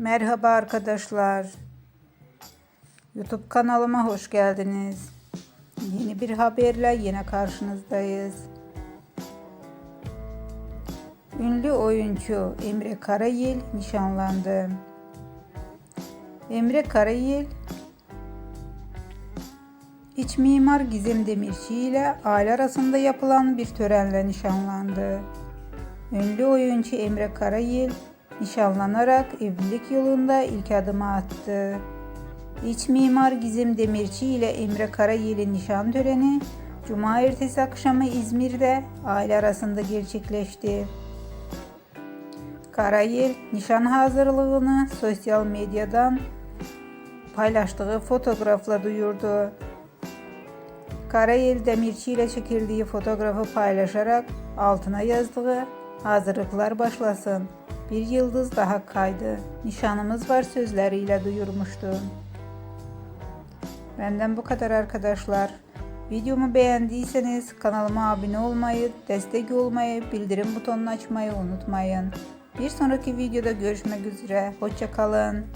Merhaba arkadaşlar. YouTube kanalıma hoş geldiniz. Yeni bir haberle yine karşınızdayız. Ünlü oyuncu Emre Karayel nişanlandı. Emre Karayel İç mimar Gizem Demirci ile aile arasında yapılan bir törenle nişanlandı. Ünlü oyuncu Emre Karayel nişanlanarak evlilik yolunda ilk adımı attı. İç mimar Gizem Demirci ile Emre Karayel'in nişan töreni Cuma ertesi akşamı İzmir'de aile arasında gerçekleşti. Karayel nişan hazırlığını sosyal medyadan paylaştığı fotoğrafla duyurdu. Karayel Demirci ile çekildiği fotoğrafı paylaşarak altına yazdığı hazırlıklar başlasın. Bir yıldız daha kaydı. Nişanımız var sözleriyle duyurmuştu. Benden bu kadar arkadaşlar. Videomu beğendiyseniz kanalıma abone olmayı, destek olmayı, bildirim butonunu açmayı unutmayın. Bir sonraki videoda görüşmek üzere. Hoşçakalın.